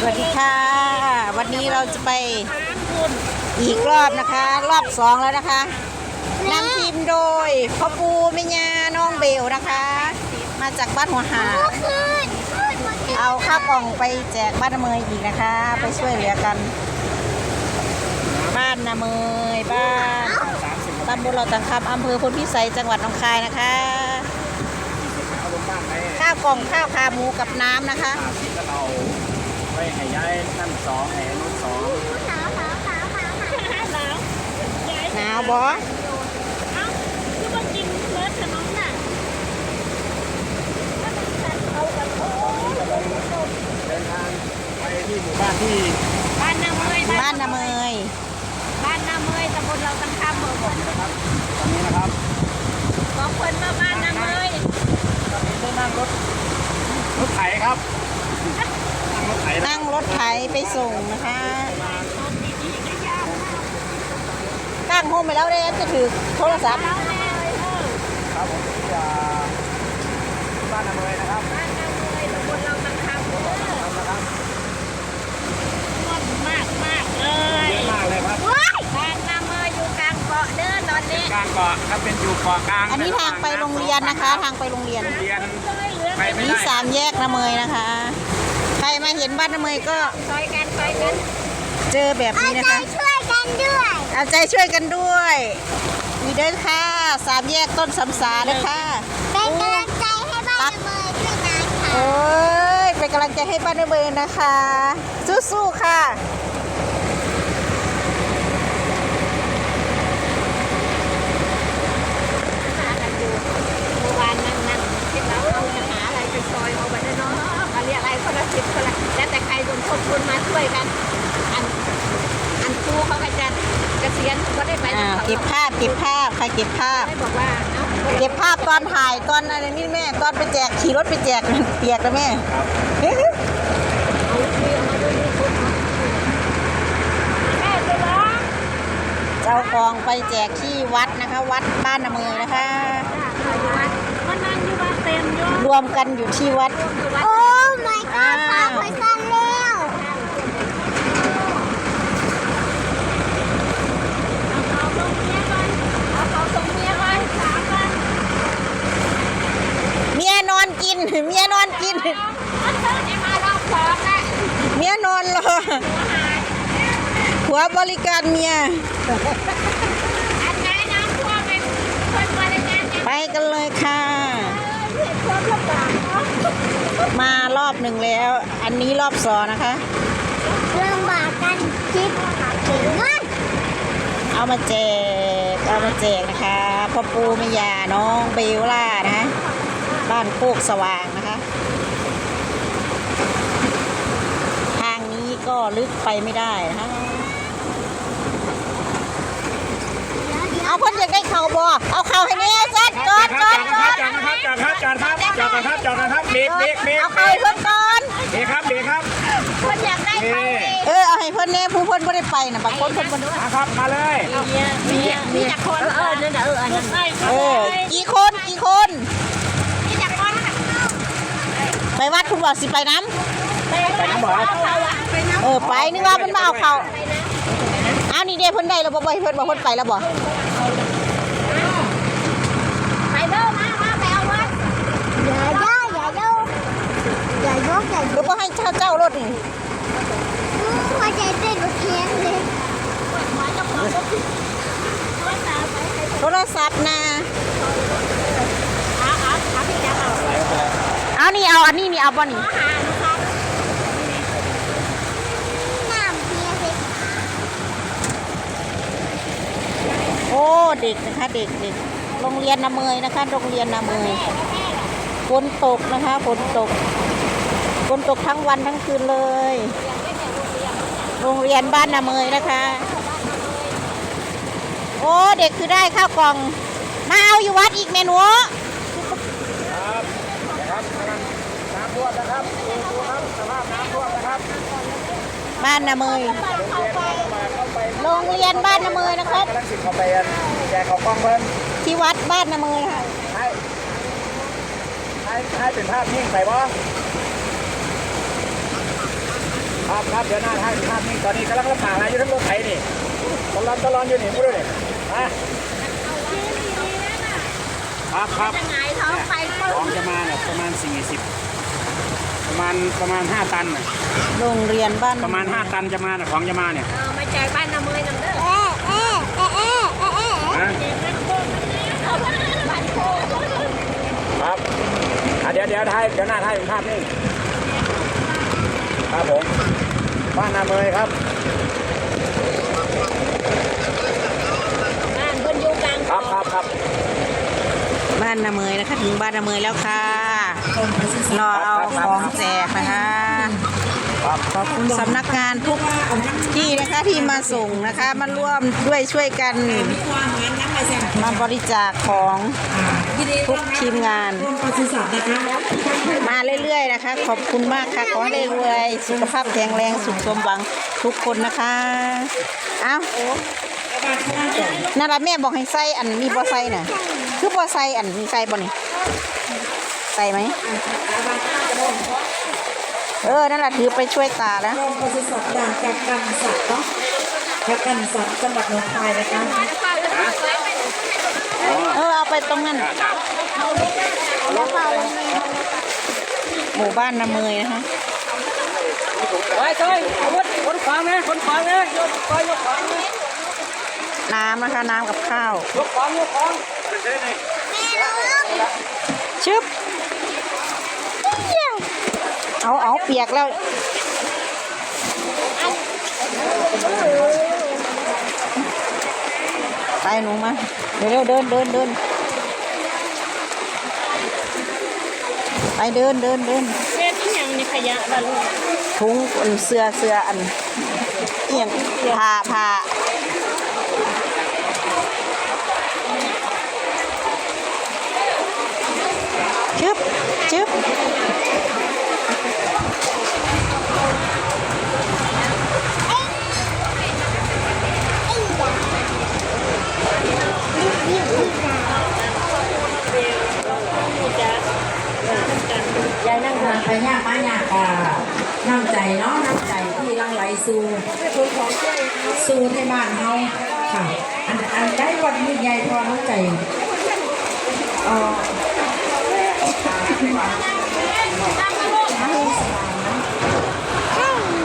สวัสดีค่ะ วันนี้เราจะไปอีกรอบนะคะ รอบสองแล้วนะคะนำทีมโดยพ่อปูแม่ยาน้องเบลนะคะ มาจากบ้านหัวหาดเอาข้าวกล่องไปแจกบ้านนาเมยอีกนะคะ ไปช่วยเหลือกัน บ้านนาเมยบ้านตำบลเราตังคำอำเภอพลพิสัยจังหวัดหนองคายนะคะเอาลงบ้านไปข้าวกล่องข้าวขาหมูกับน้ำนะคะอาที่ก็เรา ไปให้ย้ายนั่นสองให้นุ่นสองหนาวบอเดินทางไปที่หมู่บ้านที่บ้านนาเมยบ้านนาเมยตำบลเราตั้งข้ามเมืองนะครับ ตอนนี้นะครับบอกคนมาบ้านนาเมยตอนนี้ได้นั่งรถรถไถครับนั่งรถไถนะ นั่ง รถไถไปส่งนะคะตั้งโฮมไปแล้วเลยจะถือโทรศัพท์แล้วแน่เลยเออครับผมที่จะบ้านนาเมยนะครับบ้านนาเมยตำบลเราตั้งข้ามเมืองนะครับมากมากเลยเยอะมากเลยครับบ้านนาเมยอยู่กลางเกาะเด้อตอนนี้กลางเกาะครับเป็นอยู่เกาะกลาง อันนี้ทางไปโรงเรียนนะคะ ทางไปโรงเรียนเรียนเลยเหลือไปไม่นี่ได้สามแยกนาเมยนะคะใค รมาเห็นบ้านนาเมยก็ซอยกันซอยกันเจอแบบนี้นะคะ ช่วยกันด้วยเอาใจช่วยกันด้วยมีเด้อค่ะ สามแยกต้นสำสาเลยค่ะเป็นกำลังใจให้บ้านนาเมยด้วยนะโอ้ยเป็นกำลังใจให้บ้านนาเมยนะคะ สู้ๆค่ะ หากันอยู่เมื่อวานนั่งนั่งคิดแล้วเอาจะหาอะไรไปซอยเอาไปได้เนาะมาเรียกอะไรคนละ สิบคนละแล้วแต่ใครรวมทุนทุนมาช่วยกัน อันอันครูเขาก็จะเกษียณก็ได้ไปอ่าเขาเก็บภาพเก็บภาพใครเก็บภาพ ได้บอกว่าเอ้าเก็บภาพตอนถ่ายตอนอะไรนี่แม่ ตอนไปแจกขี่รถไปแจก เปียกนะแม่ครับเอาคุยเอามาด้วยนี่คุณแม่จะร้องเจ้าของไปแจกที่วัดนะคะ วัดบ้านนาเมยนะคะมันนั่งอยู่บ้านเต็มอยู่รวมกันอยู่ที่วัดโอ้ my อ่า god พาไปกันแล้วเอาเขาส่งเมียก่อนเอาเขาส่งเมียก่อนสามวัน เมียนอนกิน เมียนอนกินมันเพิ่งจะมารอบสองแล้วเมียนอนรอหัวบริการเมียอันไหนน้ำท่วมไปคนบริการเนี่ยไปกันเลยค่ะเห็นความลำบากเนาะมารอบหนึ่งแล้ว อันนี้รอบสองนะคะลำบากกันคิดถึงเงินเอามาแจก เอามาแจกนะคะพ่อปูแม่ยาน้องเบลล่านะคะ บ้านโคกสว่างนะคะ ทางนี้ก็ลึกไปไม่ได้นะคะเอาคนอยากได้เข่าบอเอาเข่าให้แน่จัดจอดจอดจอดจอดนะครับจอดครับจอดครับจอดครับจอดครับเบรกเบรกเบรกเอาเข่าให้เพิ่นก่อนเบรกครับเบรกครับคนอยากได้เขาเองเออเอาให้เพิ่นแน่ผู้เพิ่นไม่ได้ไปนะบางคนเพิ่นบ่ได้มาครับมาเลยมีมีมีจากคนเออเนี่ยเอออันนั้นเออกี่คนกี่คนมีจากคน ไปวัดคุณบอกสิไปน้ไปน้ำบ่อเขาอะไปน้ำเออไปนึกว่าเพิ่นมาเอาเขาอ้าวนี่เด้เพิ่นได้แล้วบ่บ่ให้เพิ่นบอกเพิ่นไปแล้วบ่ำไปเด้อมามาไปเอาวัดอย่าย่ออย่าโยกอย่ายกอย่าหรือบ่ให้เจ้าเจ้ารถนี่หัวใจเต้นรถเคียงเลยหัวจะขอก็ผิดหัวตาไปให้โทรศัพท์นะ เอาเอาเอาพี่แจ๊คเอา เอานี่ เอาอันนี้นี่เอาบ่นี่โอ้เด็กนะคะเด็กเด็กโรงเรียนนาเมยนะคะ โรงเรียนนาเมยฝนตกนะคะฝนตกฝนตกทั้งวันทั้งคืนเลย โรงเรียนบ้านนาเมยนะคะ โอ้เด็กคือได้ข้าวกล่อง มาเอาอยู่วัดอีกเมนู ครับนะครับน้ำท่วมนะครับดูดูครับสภาพน้ำท่วมนะครับ บ้านนาเมยเข้าไปเข้าไปโรงเรียนบ้านนาเมยนะครับกำลังสิเข้าไปแจกเขากล้องเพิ่นที่วัดบ้านนาเมยค่ะให้ให้ให้เป็นภาพนิ่งไปบ่เอาครับครับเดี๋ยวหน้าท่านภาพนี้ตอนนี้กำลังรับปากอะไรอยู่ทั้งรถไถนี่ตลอดตลอดอยู่นี่พูดด้วยนี่มาครับครับจะหงายท้องไปปึ้ของงจะมาเนี่ยประมาณ40 ประมาณประมาณ5ตันน่ะโรงเรียนบ้านประมาณ5ตันจะมาน่ะของจะมาเนี่ยเออมาใจบ้านน้ำมือน้ำเด้อนะเขาบ้านบ้านโคครับอะเดี๋ยวเดี๋ยวถ่ายเดี๋ยวหน้าถ่ายเป็นภาพนิ่งครับผมบ้านนาเมยครับ บ้านเพิ่นอยู่กลางครับครับครับบ้านนาเมยนะคะถึงบ้านนาเมยแล้วค่ะ รอเอาของแจกนะคะขอบคุณสำนักงานทุกที่นะคะที่มาส่งนะคะมาร่วมด้วยช่วยกันมาบริจาคของทุกทีมงาน มาเรื่อยๆนะคะ ขอบคุณมากค่ะ ขอให้ได้รวยสุขภาพแข็งแรงสุขสมหวังทุกคนนะคะ เอ้านั่นละแม่บอกให้ใส่อันมีบอใส่น่ะ คือบอใส่อันมีใส่บ่นี่ ใส่ไหม เออ นั่นแหละถือไปช่วยตาแล้วกรมปศุสัตว์ด่านกักกันสัตว์เนาะกักกันสัตว์จังหวัดหนองคายนะคะเออ เอาไปตรงนั้นหมู่บ้านนาเมยนะคะไปใช่อาวุธคนขวางนะคนขวางนะยกไปยกขวางนะน้ำนะคะ น้ำกับข้าวยกขวางยกขวางชึบ เอาเอาเปียกแล้วไปหนูมาเดี๋ยวเร็วเดินเดินเดินไปเดินเดินเดินเฮ็ดอีหยังนี่ขยะล่ะลูกถุงอันเสื้อเสื้ออันเอียงผ้าผ้า นั่งทางไปยากมายากอะน้ำใจเนาะน้ำใจที่หลังไหลสู่สู่ในบ้านเฮาค่ะ อันอันได้วันนี้ใหญ่พอน้ำใจเออ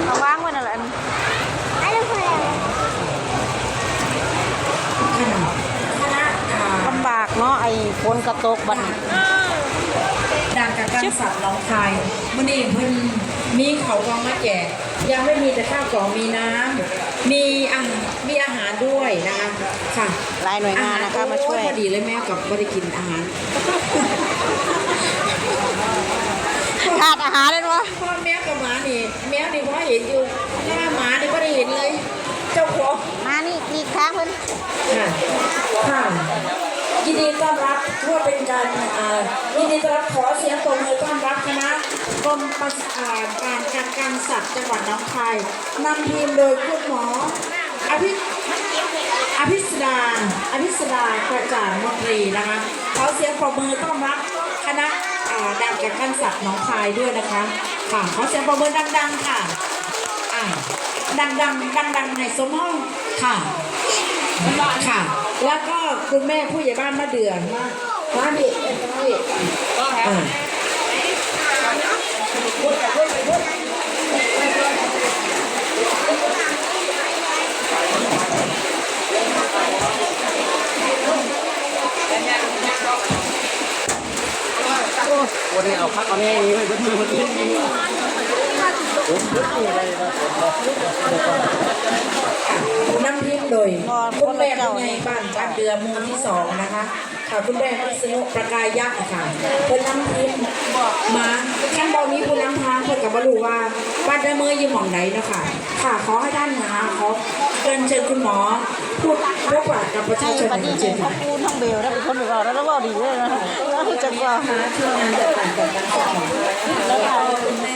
เอาวางไว้นั่นแหละอันคณะคณะลำบากเนาะไอ้ฝนกระตกบัดน ด่านกักกันสัตว์หนองคายมื้อนี้เพิ่นมีเขาวกองมาแจกยังไม่มีแต่ข้าวกล่องมีน้ำมีอาหารมีอาหารด้วยนะคะค่ะหลายหน่วยงานนะคะมาช่วยโอ้พอดีเลยแม่กับบริกินอาหารขาดอาหารเลยวะพ่อแม่กับหมานี่แมวนี่พ่อเห็นอยู่หน้าหมานี่ไม่ได้เห็นเลย เจ้าของมานี่นี่ค้างเพิ่นค่ะค่ะ ยินดีต้อนรับทั่วเป็นการยินดีต้อนรับขอเสียงปรบมือต้อนรับคณะกรมปศุอ่าการจัดการสัตว์จังหวัดน้องคายนำทีมโดยคุณหมออภิอภิสดาอภิสดากระจ่างมนตรีนะคะขอเสียงปรบมือต้อนรับคณะอ่าด่านกักกันสัตว์หนองคายด้วยนะคะค่ะขอเสียงปรบมือดัง ๆ ค่ะดังๆดังๆในสมห้องค่ะ ค่ะ แล้วก็คุณแม่ผู้ใหญ่บ้านมะเดือนมามาดิเอ้ยมาดิอ่าวันนี้เอาพักเอาแง่นี้ไว้เพื่อนเพื่อนเพื่อ นผมเพื่อนอะไรนะนำทีมโดยคุณแม่ผู้ใหญ่บ้านบ้านเดือหมูที่สองนะคะค่ะคุณแม่พิษณุประกายยักษ์ค่ะเป็นนำทีมมาขั้นตอนนี้คุณนำทางเพื่อกับบรู้ว่าบ้านเดือมืออยู่หม่องไหนนะคะค่ะขอให้ด้านนะคะขอเชิญเชิญคุณหมอพูดพบปะกับประให้ชาชนบัดนี้เชิให้ญพ่อค่ะปูทั้งเบลแล้วเป็นคนแบบเราแล้วว่าดีเลยนะแล้วจังว่าทีมงานจัดการจัดการสอนแล้วก็คุณแม่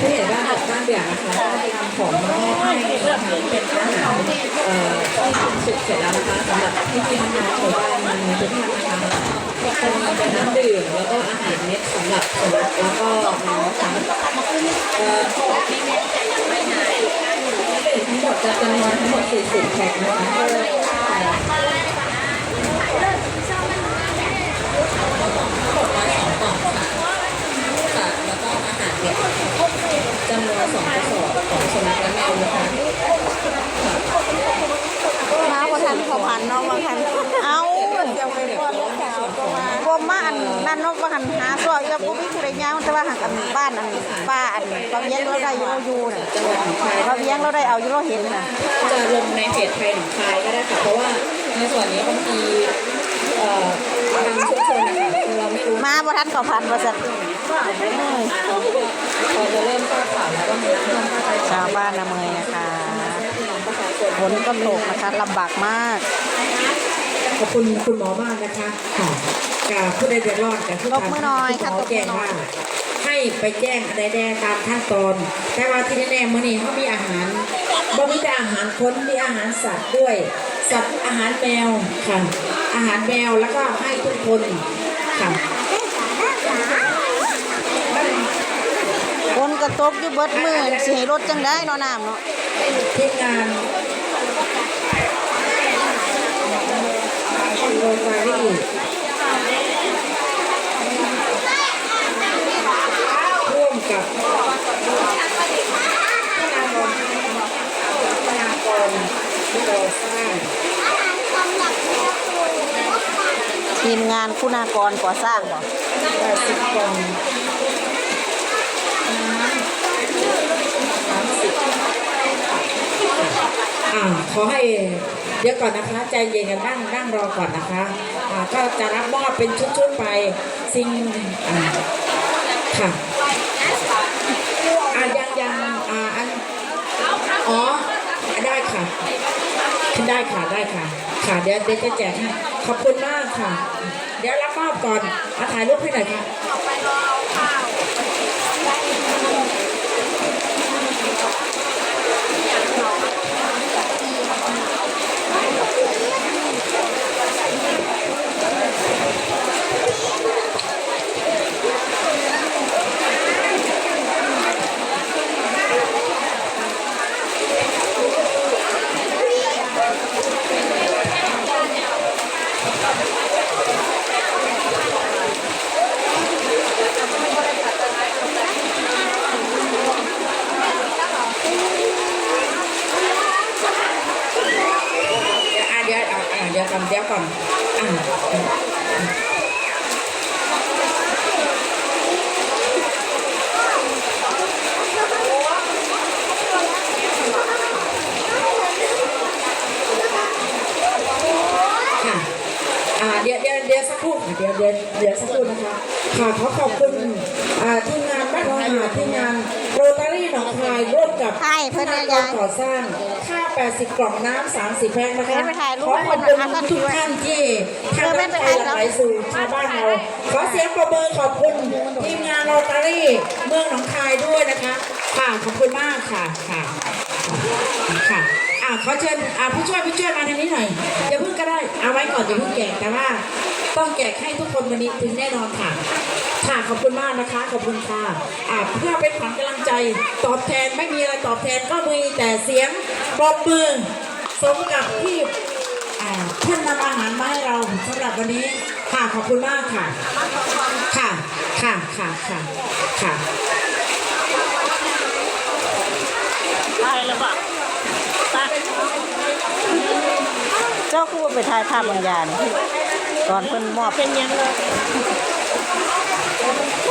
ผู้ใหญ่บ้านจัดบ้านเดือนะคะก็ได้นำของมามอบให้นะคะเป็นอาหารเอ่อที่สุกเสร็จแล้วนะคะสำหรับที่กินน้ำหมู่บ้านมาในทุกท่านนะคะเป็นเป็นน้ำดื่มแล้วก็อาหารเม็ดสำหรับสุนัขแล้วก็น้องค่ะเอ่อทั้งหมดจะจำนวนทั้งหมด 40แพ็คนะคะค่ะแล้วก็อา หารเนี่ยจำนวนสองกระสอบของสุนัขและแมวนะคะมาพอทันเขาพันเนาะบางทันเอารวมมาอันนั่นเนาะบางทันหาซอยกับพวกพี่ผู้ใดยาวแต่ว่าหักอันบ้านอันป้าอันเราเลี้ยงเราได้อยู่เราอยู่น่ะจังหวัดหนองคายเราเลี้ยงเราได้เอาอยู่เราเห็นน่ะจะลงในเพจไทยหนองคายก็ได้ค่ะเพราะว่าในส่วนนี้บางทีเอ่อบางชุมชนนะคะคือเราไม่รู้มาพอทันเขาพันว่าสัตว์พอจะเริ่มท ราบข่าวแล้วว่ามีน้ำท่วมภาคใต้ชาวบ้านนาเมยนะคะพี่น้องประชาชนฝนก็ตกนะคะลำบากมาก ขอบคุณคุณหมอมากนะคะค่ะกับผู้ได้เดือดร้อนกับผู้ตบมือหน่อยคุณค่ะหมตอบมืแจ้องหน่อว่ายให้ไปแจ้งอะไรแดตามขั้นตอน แต่ว่าที่แน่ๆมื่อนี้เขามีอาหารบ่มีแต่อาหารคนมีอาหารสัตว์ด้วย สัตว์อาหารแมวค่ะ อาหารแมวแล้วก็ให้ทุกคนค่ะ ก็ตกอยู่เบิดมือสิให้รถจังได้เนาะน้ำเนาะทีมงานโรตารี่ร่วมกับพนากรพนากรที่เราสร้างทีมงานคุณากรก่อสร้างบ่80กล่อง อ่าขอให้เดี๋ยวก่อนนะคะ ใจเย็นกันนั่งนั่งรอก่อนนะคะอ่าก็จะรับมอบเป็นชุดๆไปสิ่งอ่าค่ะอ่ายังยังอ่าอันอ๋อได้ค่ะได้ค่ะได้ค่ะ ค่ะเดี๋ยวเดี๋ยวจะแจกให้ขอบคุณมากค่ะ เดี๋ยวรับมอบก่อนอาถ่ายรูปให้หน่อยค่ะ อะเดี๋ยวอะอะเดี๋ยวก่อนเดี๋ยวก่อนอะค่ะอ่าเดี๋ยวเดี๋ยวเดี๋ยวสักครู่ค่ะเดี๋ยวเดี๋ยวเดี๋ยวสักครู่นะคะ ค่ะขอขอบคุณอ่าทีมงานบ้าน ทองหาดทีมงานโรตารี่หนองคายร่วมกับใช่เพิ่นธเนี่ยนากยารยก่อสร้างค่า 80 กล่องน้ำ30 แพ็คนะคะเพิ่นไปถ่ายรูปขอขอบคุณเพิ่นเอาทุกท่านที่ทำน้ำใจหลั่งไหลสู่ชาวบ้านเราขอเสียงปรบมือขอบคุณทีมงานโรตารี่เมืองหนองคายด้วยนะคะ ค่ะขอบคุณมากค่ะค่ะค่ะอ่าขอเชิญอ่าผู้ช่วยผู้ช่วยมาทางนี้หน่อยอย่าเพิ่งก็ได้เอาไว้ก่อนอย่าเพิ่งแจกแต่ว่า ต้องแจกให้ทุกคนวันนี้ถึงแน่นอนค่ะ ค่ะขอบคุณมากนะคะ ขอบคุณค่ะอ่าเพื่อเป็นขวัญกำลังใจตอบแทนไม่มีอะไรตอบแทนก็มีแต่เสียงปรบมือสมกับที่อ่าท่านนำอาหารมาให้เราสำหรับวันนี้ค่ะขอบคุณมากค่ะค่ะค่ะค่ะค่ะค่ะเจ้าคู่ไปถ่ายภาพบางอย่างตอนเพิ่นมอบเป็นยังเลย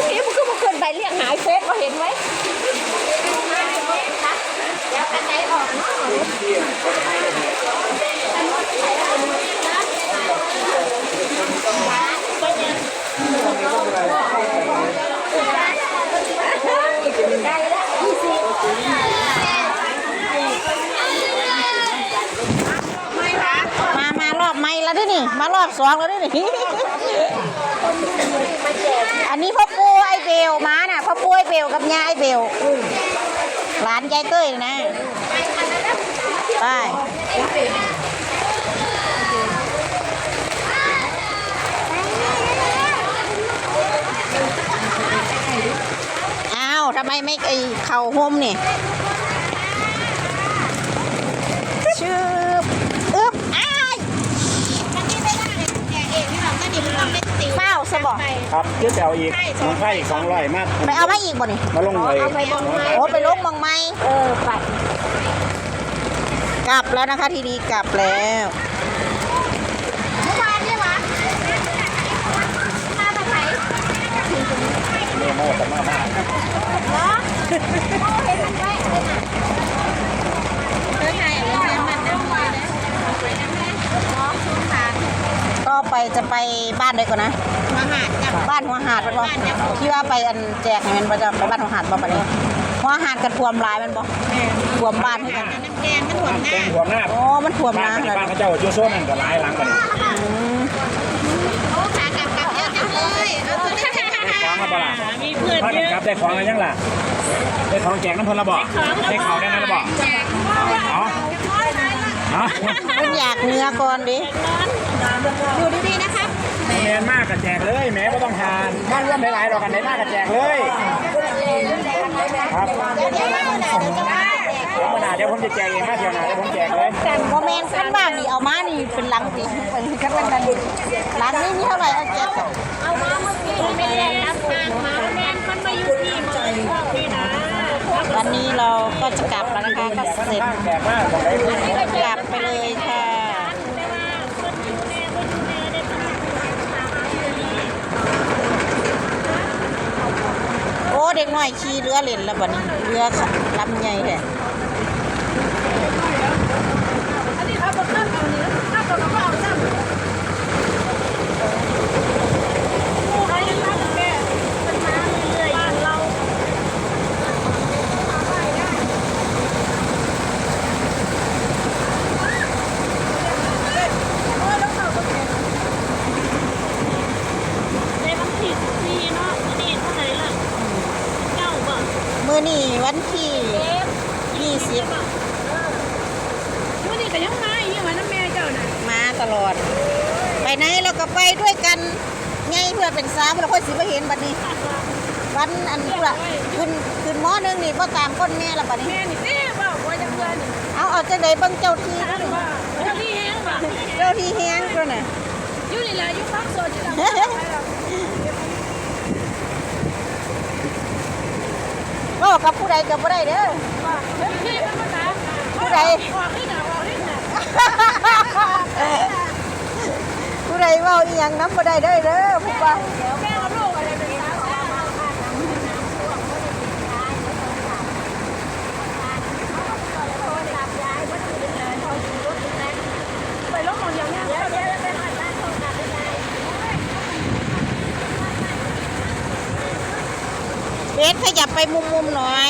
นี่มันก็มาขึ้นไปเรียกหายเฟซก็เห็นไหมเดี๋ยวกันไหนออกเนาะ มามารอบใหม่แล้วเด้วยนี่ มารอบสองแล้วด้วยนี่ อันนี้พ่อปูไอเบลมาน่ะพ่อปูไอเบลกับยาไอเบลหลานยายเต้ยนะไปอ้าวทำไมไม่ไอเข่าห่มนี่ ชื่ออึ๊บอ้าย มันนี่ไม่ได้เลยแกเองที่เราก็ดิบเราไม่ ติวเฝ้าสบอกครับยืดแถวอีกน้องไข่อีกสองร้อยมากไปเอามาอีกบ่นี่มาลงเลยเอาไปบงไม้โอ้ไปลงมองไหมเออไปกลับแล้วนะคะทีนี้กลับแล้วเมื่อวานเนี่ยวะมาแบบไหนเมโม่กันมากมาก เหรอโอ้เห็นมันไว้เลยนะเธอไทยอะไรเนี่ยมันน้ำมันนะไปน้ำแม่ขอชุนฐาน ก็ ไปจะไปบ้านได้ก่อนนะมาหาจับ บ้านหัวหาดมันบ่ที่ว่าไปอันแจกให้มันบ่จะไปบ้านหัวหาดบ่ปะนี้หัวหาดกันท่วมหลายมันบ่ท่วมบ้านให้กันน้ำแดงมันหวานหเป็น้านหัวหน้าอ๋อมันท่วมบ้านนะบ้านเขาเจ้าอยู่โซนนั่นก็หลายหลังกันโอ้ขากลับกลับเยอะจังเลยเอาตัวนี้ได้ของมาบ่ล่ะมีเพื่อนเยอะครับได้ของอะไรยังล่ะได้ของแจกน้ำพลระบอกได้เขาได้นั่นระบอกแจกอ๋ออ๋อ มันอยากเนื้อก่อนดิอยู่ดีๆนะครับแมนมากกับแจกเลยแม้ก็ต้องทานบ้านร่วมหลายๆดอกกันได้มากกับแจกเลยครับเดี๋ยวเดี๋ยวเดี๋ยวเดี๋ยวจะมาเดี๋ยวมาหนาเดี๋ยวผมจะแจกเองมาเดี๋ยวหนาเดี๋ยวผมแจกเลยบ่แม่นขั้นบ้านนี่เอามานี่เป็นหลังสิเป็นขั้นบ้านกันหลังนี้มีเท่าไหร่เอาแจกก่อนเอามาเมื่อกี้ไม่ได้รับทางมาแมนมันมาอยู่ที่เมืองนี่นะวันนี้เราก็จะกลับแล้วนะคะก็เสร็จแจกมากบอกได้เลยกลับ ไปเลยค่ะ โอ้ เด็กน้อยขี่เรือเล่นแล้วบัดนี้เรือลำใหญ่แหละนี้เขาบอกข้ามเอาเนื้อข้ามเอาข้าวซ้ำเขายังทำแก่มันมาเรื่อยๆเรา ในวันที่สี่เนาะวันนี้เท่าไหร่ล่ะเก้าบ่ มื้อนี้วันที่20วันนี้ก็ยังมาอีกว่าน้ำแม่เจ้าน่ะมาตลอด ไปไหนเราก็ไปด้วยกันไงเพื่อเป็นสาวเราค่อยสิมาเห็นบัดนี้ วันอันเพื่อขึ้นขึ้นมอหนึงนี่บ่ตามคนแม่ละบัดนี้ แม่นี่เด้บ่ว่าจะเพื่อนนี่เอาเอาจังไดเบิ่งเจ้าที่นั่นว่าเจ้าที่แห้งบ่เจ้าที่แฮงตัวน่ะอยู่นี่ล่ะอยู่ฟังโซนที่เราก็กับผู้ใดกับผู้ใดเด้อผู้ใดผู้ใดเว้าอีหยังน้ำผู้ใดได้เด้อผู้ว่าแม่กับลูกอะไรเป็นสาวสาวมาค่ะไปลงมองอย่างเงี้ยเดี๋ยวเดี๋ยวไปหาบ้านเขากลับไปได้ เบ สขยับไปมุมๆหน่อย